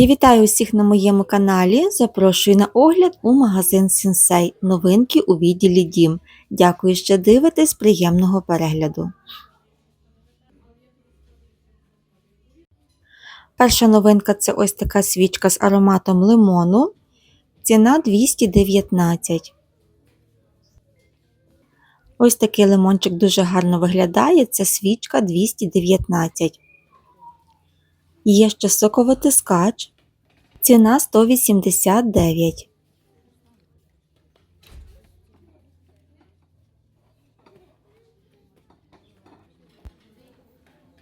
Я вітаю усіх на моєму каналі. Запрошую на огляд у магазин Сінсей. Новинки у відділі Дім. Дякую, що дивитесь. Приємного перегляду. Перша новинка це ось така свічка з ароматом лимону. Ціна 219. Ось такий лимончик дуже гарно виглядає. Це свічка 219. Є ще соковитискач. Ціна 189.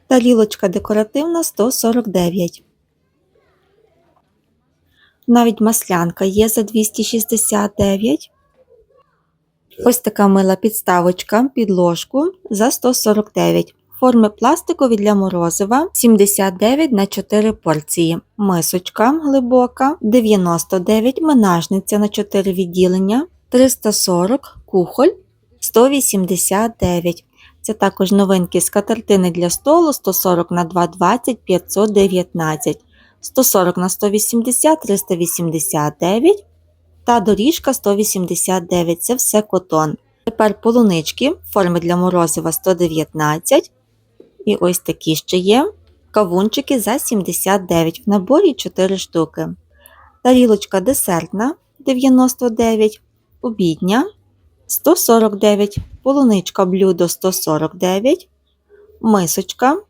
Тарілочка декоративна 149. Навіть маслянка є за 269. Ось така мила підставочка під ложку за 149. Форми пластикові для морозива 79 на 4 порції. Мисочка глибока 99 менажниця на 4 відділення 340 кухоль 189. Це також новинки з катертини для столу 140 на 220 519, 140 на 180 389 та доріжка 189. Це все котон. Тепер полунички форми для морозива 119. І ось такі ще є. Кавунчики за 79 в наборі 4 штуки. Тарілочка десертна 99, обідня 149, полуничка блюдо 149, мисочка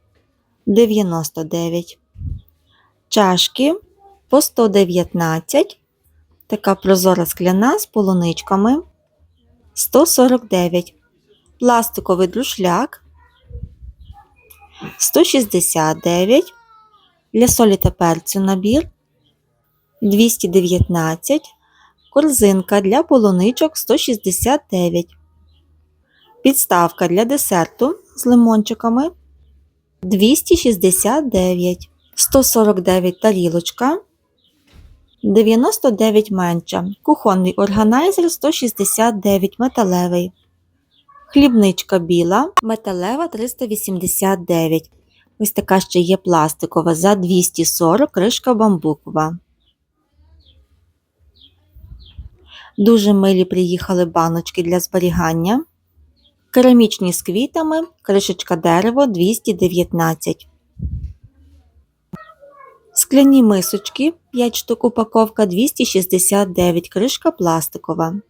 99, чашки по 119, така прозора скляна з полуничками 149, пластиковий друшляк 169, для солі та перцю набір 219, корзинка для полуничок 169, підставка для десерту з лимончиками 269, 149 тарілочка, 99 менша, кухонний органайзер 169 металевий. Хлібничка біла, металева 389. Ось така ще є пластикова за 240 кришка бамбукова. Дуже милі приїхали баночки для зберігання. Керамічні з квітами, кришечка дерево 219. Скляні мисочки 5 штук упаковка 269 кришка пластикова.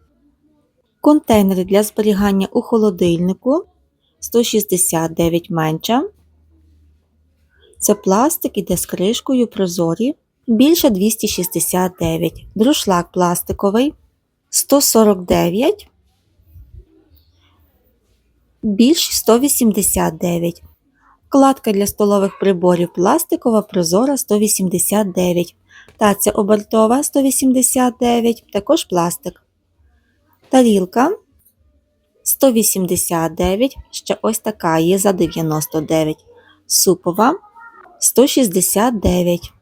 Контейнери для зберігання у холодильнику 169 менша. Це пластик іде з кришкою прозорі. Більше 269. Друшлак пластиковий 149. Більш 189. Вкладка для столових приборів пластикова прозора 189. Таця обертова 189, також пластик. Тарілка 189, ще ось така є за 99. Супова 169.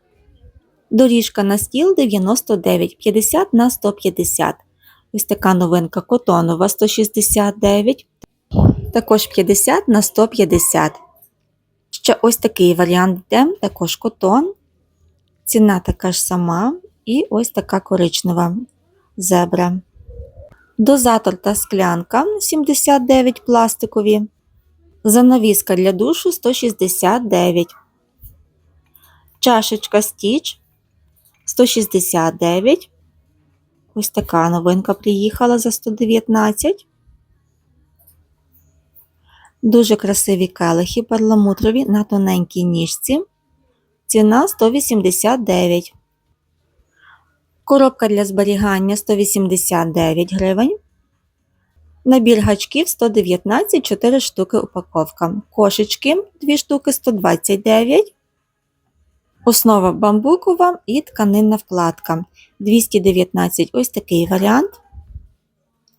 Доріжка на стіл 99, 50 на 150. Ось така новинка котонова 169. Також 50 на 150. Ще ось такий варіант йде, також котон. Ціна така ж сама. І ось така коричнева зебра. Дозатор та склянка 79 пластикові. Занавіска для душу 169. Чашечка стіч 169. Ось така новинка приїхала за 119. Дуже красиві келихи перламутрові на тоненькій ніжці. Ціна 189. Коробка для зберігання 189 гривень. Набір гачків 119 4 штуки упаковка. Кошечки 2 штуки 129. Основа бамбукова і тканинна вкладка 219 ось такий варіант.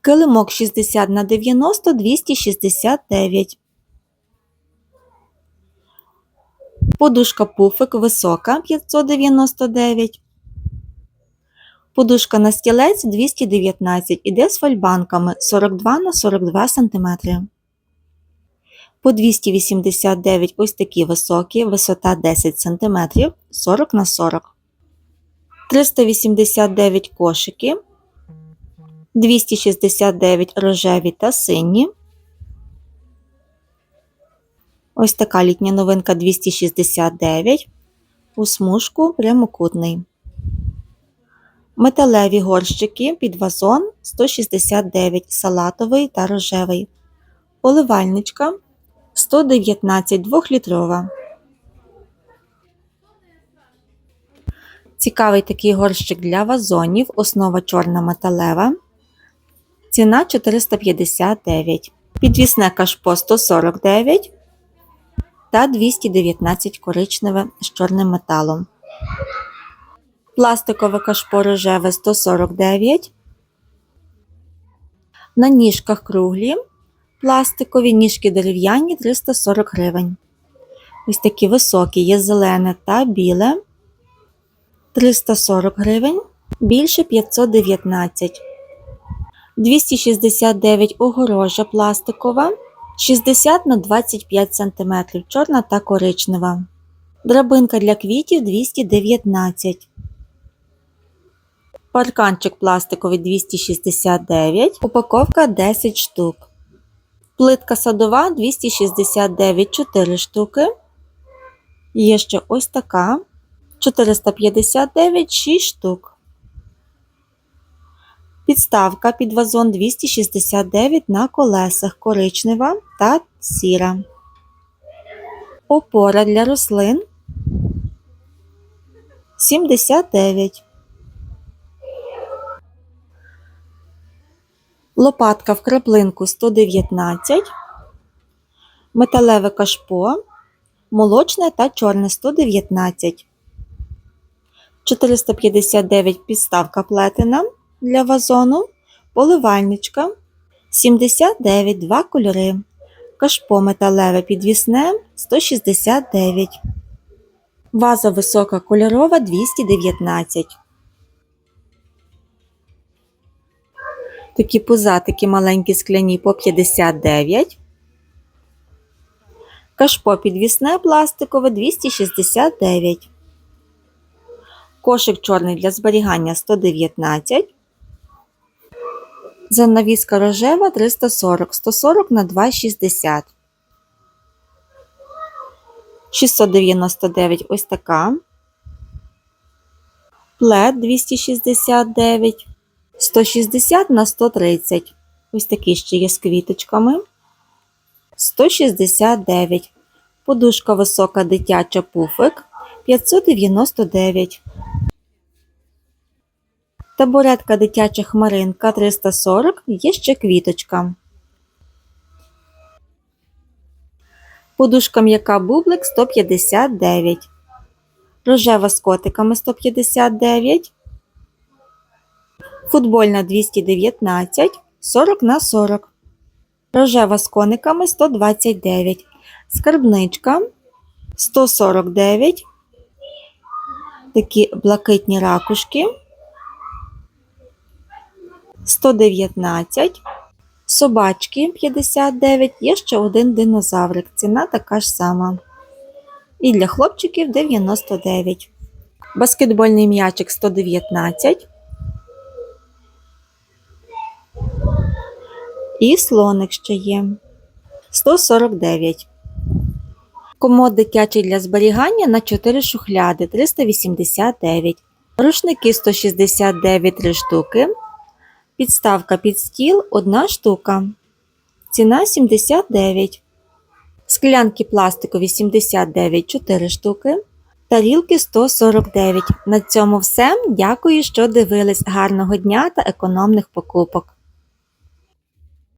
Килимок 60 на 90 269. Подушка пуфик висока 599. Подушка на стілець 219 іде з фольбанками 42 на 42 см. По 289 ось такі високі, висота 10 см 40 на 40 389 кошики, 269 рожеві та сині. Ось така літня новинка 269 у смужку прямокутний. Металеві горщики під вазон 169 салатовий та рожевий. Поливальничка 119 2-літрова. Цікавий такий горщик для вазонів, основа чорна металева. Ціна 459. Підвісне кашпо 149 та 219 коричневе з чорним металом. Пластикове кашпо рожеве 149. На ніжках круглі. Пластикові ніжки дерев'яні 340 гривень. Ось такі високі є зелене та біле 340 гривень, більше 519. 269 огорожа пластикова, 60 на 25 см, чорна та коричнева. Драбинка для квітів 219. Парканчик пластиковий 269, упаковка 10 штук. Плитка садова 269 4 штуки. Є ще ось така 459 6 штук. Підставка під вазон 269 на колесах коричнева та сіра. Опора для рослин 79. Лопатка в краплинку 119. Металеве кашпо. Молочне та чорне 119. 459 підставка плетена для вазону. Поливальничка 79 2 кольори. Кашпо металеве підвісне 169. Ваза висока кольорова 219. Такі пузатики маленькі скляні по 59. Кашпо підвісне пластикове 269. Кошик чорний для зберігання 119. Занавіска рожева 340, 140 на 2,60. 699 ось така. Плед 269. 160 на 130. Ось такі ще є з квіточками. 169. Подушка висока дитяча пуфик 599. Табуретка дитяча хмаринка 340. Є ще квіточка. Подушка м'яка бублик 159. Рожева з котиками 159. Футбольна 219, 40 на 40. Рожева з кониками 129. Скарбничка 149. Такі блакитні ракушки. 119. Собачки 59. Є ще один динозаврик. Ціна така ж сама. І для хлопчиків 99. Баскетбольний м'ячик 119. І слоник ще є 149. Комод дитячий для зберігання на 4 шухляди 389. Рушники 169 3 штуки. Підставка під стіл 1 штука. Ціна 79. Склянки пластикові 79 4 штуки. Тарілки 149. На цьому все. Дякую, що дивились. Гарного дня та економних покупок.